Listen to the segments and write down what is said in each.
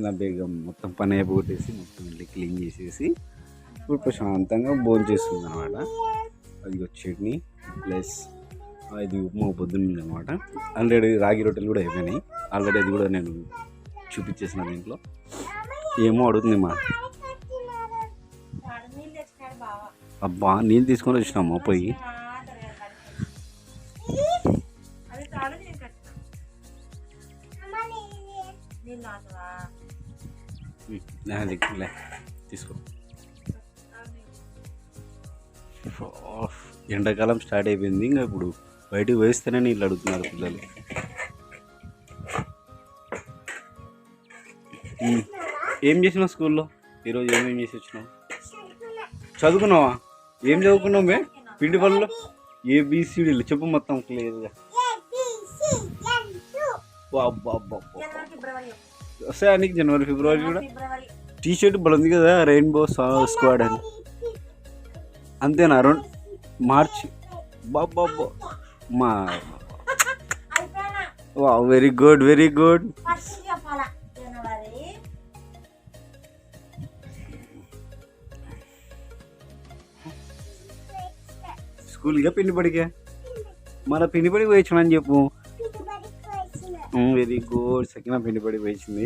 వచ్చిన బేగం మొత్తం పని అయిపోగొట్టేసి మొత్తం ఇల్లు క్లీన్ చేసేసి ఇప్పుడు ప్రశాంతంగా భోజనం చేస్తుంది అనమాట అది చట్నీ ప్లస్ ఇది ఉప్మా పొద్దున్న అనమాట ఆల్రెడీ రాగి రొట్టెలు కూడా అయిపోయినాయి. ఆల్రెడీ అది కూడా నేను చూపించేసిన దీంట్లో. ఏమో అడుగుతుంది మా. అబ్బా నీళ్ళు తీసుకొని వచ్చినామా పోయి? అది నేను తీసుకో ఎండాకాలం స్టార్ట్ అయిపోయింది ఇంకా ఇప్పుడు బయటికి వేస్తేనే నీళ్ళు అడుగుతున్నారు పిల్లలు. ఏం చేసినావు స్కూల్లో? ఈరోజు ఏమేం చేసి వచ్చినావు? చదువుకున్నావా? ఏం చదువుకున్నావు మే? పిండి పనులు? ఏబిసిడీలు చెప్పు మొత్తం క్లియర్గా. ఫిబ్రవరి వస్తాయా నీకు జనవరి ఫిబ్రవరి కూడా? టీ షర్ట్ బలంది కదా రెయిన్బో స్క్వాడ్ అని. అంతేనా రెండు మార్చి బాబా మా వా వెరీ గుడ్ వెరీ గుడ్ స్కూల్గా పిండి పడిగా మన పిండి పడికి పోయించిన చెప్పు. వెరీ గుడ్ సెకండ్ హాఫ్ ఎండిపడి పోయించింది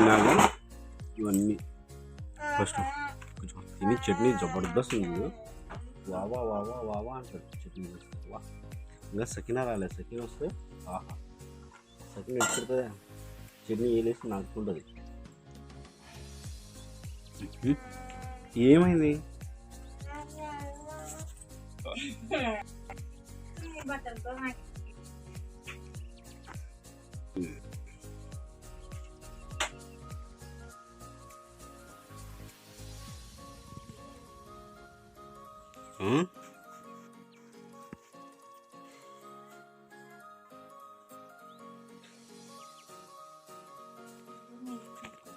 తిన్నాక ఇవన్నీ. ఫస్ట్ కొంచెం తిని చట్నీ జబర్దస్త్ ఉంది. వావా వావా వావా అంటాడు. చట్నీ వా. ఇంకా సకినా రాలేదు సకిన వస్తే ఆహా. సకిన ఎడుతుందా చట్నీ వేలేసి నాటుకుంటుంది ఏమైంది? బట్టలతో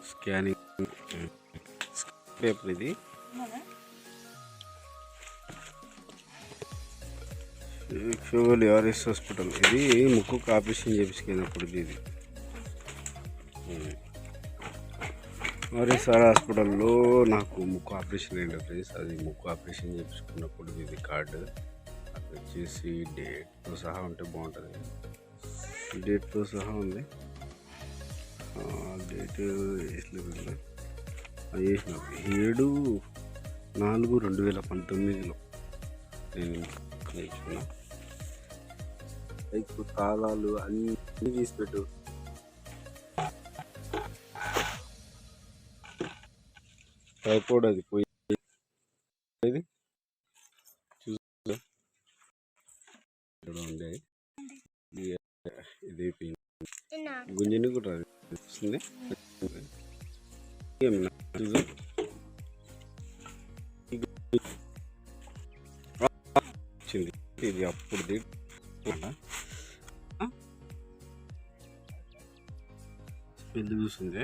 స్కానింగ్ పేపర్ ఇది. Sugar RS hospital. ఇది ముక్కు ఆపరేషన్ చేపించుకున్నప్పుడు ఇది. ఆర్ఎస్ఆర్ హాస్పిటల్లో నాకు ముక్కు ఆపరేషన్ అయింది ఫ్రెండ్స్. అది ముక్కు ఆపరేషన్ చేయించుకున్నప్పుడు ఇది కార్డు. అది వచ్చేసి డేట్తో సహా ఉంటే బాగుంటుంది. డేట్తో సహా ఉంది. డేట్ వేసలేదు అది వేసిన ఏడు నాలుగు రెండు వేల పంతొమ్మిదిలో నేను నేర్చుకున్నా. లైక్ తాళాలు అన్నీ తీసిపెట్టు ట్రైపోడ్ అది పోయి ఇది ఉంది ఇది గుంజని కూడా వస్తుంది. వచ్చింది. ఇది అప్పుడు స్మెల్ చూసింది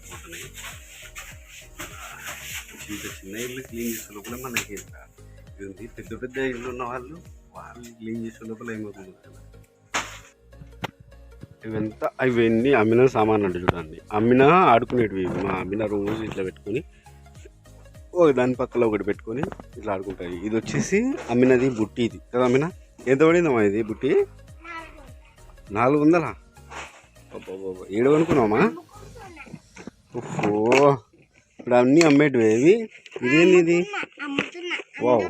చెమటలు ఇంత చిన్న ఇల్లు క్లీన్ చేసే లోపల మనకి ఉంది పెద్ద పెద్ద ఇల్లు ఉన్న వాళ్ళు వాళ్ళు క్లీన్ చేసే లోపల ఏమవుతుంది కదా? ఇవంతా ఇవన్నీ అమ్మిన సామాన్ అంటే చూడండి. అమ్మిన ఆడుకునేటివి మా అమ్మిన రోజు ఇట్లా పెట్టుకొని ఓ దాని పక్కన ఒకటి పెట్టుకొని ఇట్లా ఆడుకుంటాయి. ఇది వచ్చేసి అమ్మినది బుట్టి ఇది. కదా అమ్మిన? ఎంత పడిందమ్మా ఇది బుట్టి? నాలుగు వందలా? ఏడు అనుకున్నామా ఓహో. ఇప్పుడు అన్నీ అమ్మేటివి ఇవి? ఇదేంది ఇది? వావ్.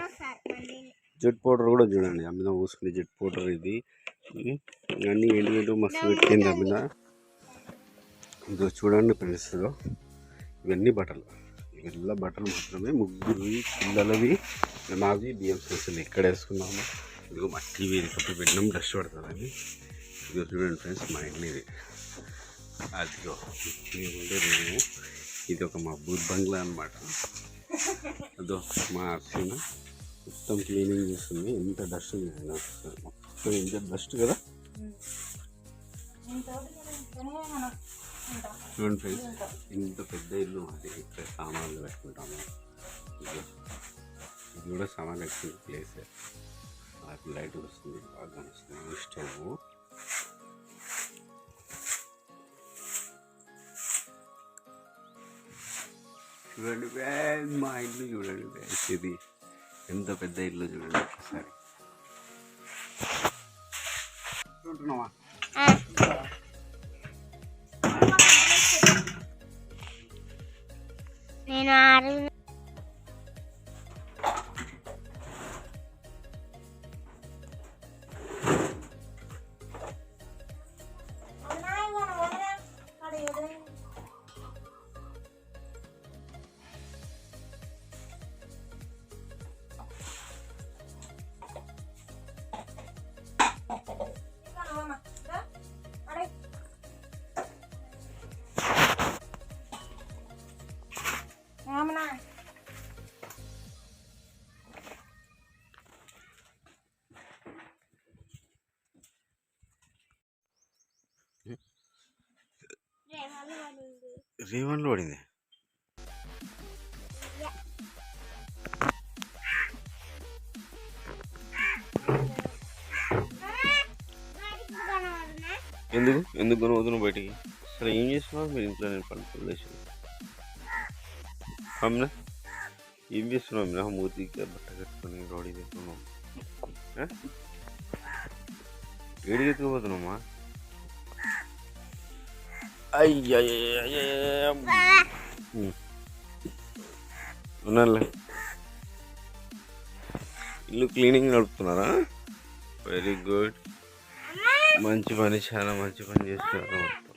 జెట్ పౌడర్ కూడా చూడండి. అమ్మిన పూసుకునే జెట్ పౌడర్ ఇది. ఇవన్నీ అన్నీ ఏంటి ఏంటో మస్తు పెట్టింది అమ్మిన ఇదో చూడండి ఫ్రెండ్స్ ఇవన్నీ బట్టలు. ఇవల్ల బట్టలు మాత్రమే ముగ్గురు పిల్లలవి. మావి బియ్యం సంచులు ఎక్కడ వేసుకున్నాము? ఇదిగో మట్టి వేది కప్పి పెట్టినాం డస్ట్ పడుతుందని. ఇదిగో చూడండి ఫ్రెండ్స్ మా ఇంట్లో ఇది అదిగో మేము ఉండే ఇది ఒక మా బూత్ బంగ్లా అనమాట అదో మా అర్చన మొత్తం క్లీనింగ్ చేస్తుంది. ఎంత డస్ట్ మొత్తం ఎంత డస్ట్ కదా? చూడండి ఫ్రెండ్స్ ఇంత పెద్ద ఇల్లు మాది. ఇక్కడ సామాన్లు పెట్టుకుంటాము. ఇది కూడా సామాన్లు పెట్టుకునే ప్లేస్ లైట్ వస్తుంది బాగా కనిపిస్తుంది. స్టవ్. చూడండి వే మా ఇల్లు చూడండి ఫ్రెండ్స్ ఇది ఎంత పెద్ద ఇల్లు చూడండి ఒకసారి. నేను రేవన్లో పడింది ఎందుకు ఎందుకు కొనవద్దును బయటికి సరే ఏం చేస్తున్నావు మీరు ఇంట్లో నేను పడుకోలేసి అమ్మినా ఏం చేస్తున్నావు అమ్మినా మూతికి బట్ట కట్టుకొని రోడీ తెస్తున్నావు ఏడికి ఎత్తుకుపోతున్నామ్మా అయ్యా ఉన్నాలే ఇల్లు క్లీనింగ్ నడుపుతున్నారా వెరీ గుడ్ మంచి పని చాలా మంచి పని చేస్తున్నారు మొత్తం